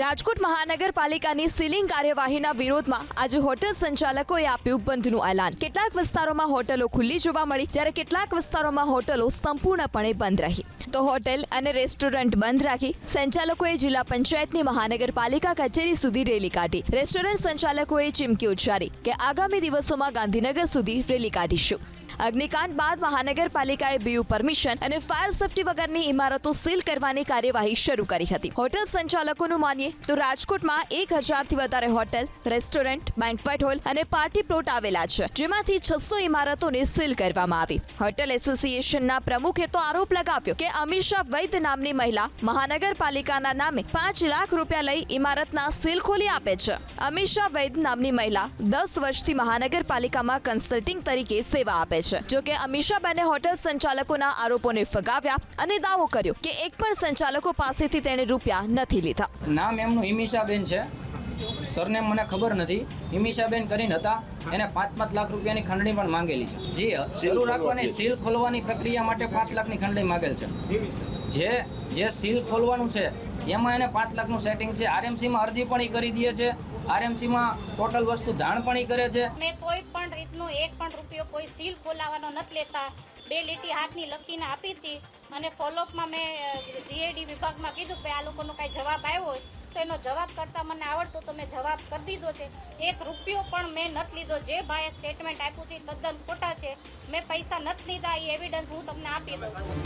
રાજકોટ મહાનગરપાલિકાની સીલિંગ કાર્યવાહીના વિરોધમાં આજે હોટેલ સંચાલકોએ આપ્યું બંધનું એલાન. કેટલાક વિસ્તારોમાં હોટલો ખુલ્લી જોવા મળી, જ્યારે કેટલાક વિસ્તારોમાં હોટલો સંપૂર્ણપણે બંધ રહી. તો હોટેલ અને રેસ્ટોરન્ટ બંધ રાખી સંચાલકોએ જિલ્લા પંચાયતની મહાનગરપાલિકા કચેરી સુધી રેલી કાઢી. રેસ્ટોરન્ટ સંચાલકોએ ચીમકી ઉચ્ચારી કે આગામી દિવસોમાં ગાંધીનગર સુધી રેલી કાઢીશું. અગ્નિકાંડ બાદ મહાનગરપાલિકાએ બીયુ પરમિશન અને ફાયર સેફટી વગરની ઇમારતો સીલ કરવાની કાર્યવાહી શરૂ કરી હતી. હોટેલ સંચાલકોનું માનીએ તો રાજકોટમાં એક હજારથી વધારે હોટેલ, રેસ્ટોરન્ટ બેન્કવેટ હોલ અને પાર્ટી પ્લોટ આવેલા છે, જેમાંથી છસો ઇમારતોને સીલ કરવામાં આવી. હોટેલ એસોસિએશનના પ્રમુખે તો આરોપ લગાવ્યો કે અમીષા વૈદ નામની મહિલા મહાનગરપાલિકાના નામે પાંચ લાખ રૂપિયા લઈ ઇમારતના સીલ ખોલી આપે છે. અમીષા વૈદ નામની મહિલા દસ વર્ષથી મહાનગરપાલિકામાં કન્સલ્ટિંગ તરીકે સેવા આપે છે. જો કે અમીષાબેને હોટેલ સંચાલકોના આરોપોને ફગાવ્યા અને દાવો કર્યો કે એક પણ સંચાલકો પાસેથી તેણે રૂપિયા નથી લીધા. નામ એમનું હિમિશાબેન છે. સરને મને ખબર નથી. હિમિશાબેન કરીને હતા. એને પાંચ પાંચ લાખ રૂપિયાની ખંડણી પણ માંગેલી છે. જી શરૂ રાખવાની સીલ ખોલવાની પ્રક્રિયા માટે પાંચ લાખની ખંડણી માંગેલ છે. જે જે સીલ ખોલવાનું છે એમાં એને પાંચ લાખનું સેટિંગ છે. આરએમસીમાં અરજી પણ કરી દે છે. આરએમસીમાં ટોટલ વસ્તુ જાણ પણ કરે છે. મેં કોઈ પણ રીતનો એક પણ રૂપિયો કોઈ સીલ ખોલાવાનો નથી લેતા. બે લીટી હાથની લખીને આપી હતી. અને ફોલોઅપમાં મેં જીએડી વિભાગમાં કીધું કે આ લોકોનો કાંઈ જવાબ આવ્યો હોય, તો એનો જવાબ કરતાં મને આવડતો તો મેં જવાબ કરી દીધો છે. એક રૂપિયો પણ મેં નથી લીધો. જે ભાઈએ સ્ટેટમેન્ટ આપ્યું છે તદ્દન ખોટા છે. મેં પૈસા નથી લીધા, એ એવિડન્સ હું તમને આપી દઉં છું.